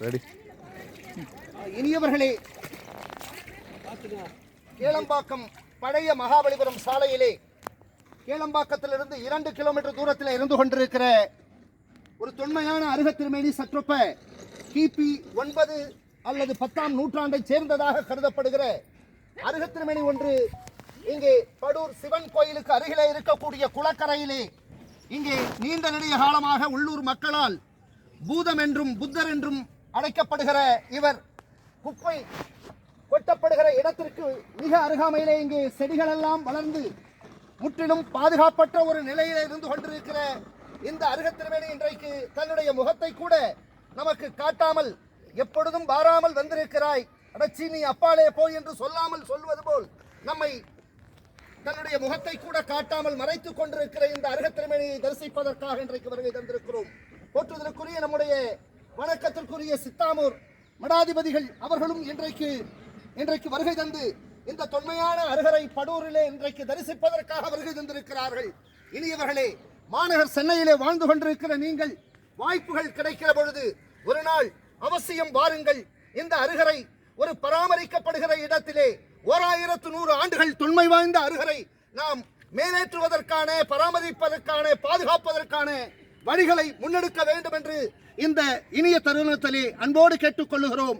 Ready இனியவர்களே Kelambakkam பழைய மகாபலிபுரம் சாலையிலே கேளம்பாக்கத்திலிருந்து இரண்டு கிலோமீட்டர் தூரத்தில் இருந்து கொண்டிருக்கிற ஒரு தொன்மையான அருகத்திருமேனி சற்றொப்ப கிபி ஒன்பது அல்லது பத்தாம் நூற்றாண்டைச் சேர்ந்ததாக கருதப்படுகிற அருகத்திருமேனி ஒன்று இங்கே படூர் சிவன் கோயிலுக்கு அருகிலே இருக்கக்கூடிய குளக்கரையிலே இங்கே நீண்ட நெடிய காலமாக உள்ளூர் மக்களால் பூதம் என்றும் புத்தர் என்றும் அழைக்கப்படுகிற இவர் குப்பை கொட்டப்படுகிற இடத்திற்கு மிக அருகாமையிலே இங்கே செடிகள் எல்லாம் வளர்ந்து முற்றிலும் பாதுகாப்பற்ற ஒரு நிலையில இருந்து கொண்டிருக்கிற இந்த அருகத்திருமேனி இன்றைக்கு தன்னுடைய முகத்தை கூட நமக்கு காட்டாமல் எப்பொழுதும் வாராமல் வந்திருக்கிறாய். அடச்சி நீ அப்பாலே போய் என்று சொல்லாமல் சொல்வது போல் நம்மை தன்னுடைய முகத்தை கூட காட்டாமல் மறைத்துக் கொண்டிருக்கிற இந்த அருகத்திருமேனியை தரிசிப்பதற்காக இன்றைக்கு வருகை தந்திருக்கிறோம். போற்றுதலுக்குரிய நம்முடைய வணக்கத்திற்குரிய சித்தாமூர் மடாதிபதிகள் அவர்களும் இன்றைக்கு இன்றைக்கு வருகை தந்து இந்த தொன்மையான அருகரை படூரிலே இன்றைக்கு தரிசிப்பதற்காக வருகை தந்திருக்கிறார்கள். இனியவர்களே மாநகர் சென்னையிலே வாழ்ந்து கொண்டிருக்கிற நீங்கள் வாய்ப்புகள் கிடைக்கிற பொழுது ஒரு நாள் அவசியம் வாருங்கள். இந்த அருகரை ஒரு பராமரிக்கப்படுகிற இடத்திலே ஓர் ஆயிரத்து நூறு ஆண்டுகள் தொன்மை வாய்ந்த அருகரை நாம் மேலேற்றுவதற்கான பராமரிப்பதற்கான பாதுகாப்பதற்கான வழிகளை முன்னெடுக்க வேண்டும் என்று இந்த இனிய தருணத்திலே அன்போடு கேட்டுக்கொள்ளுகிறோம்.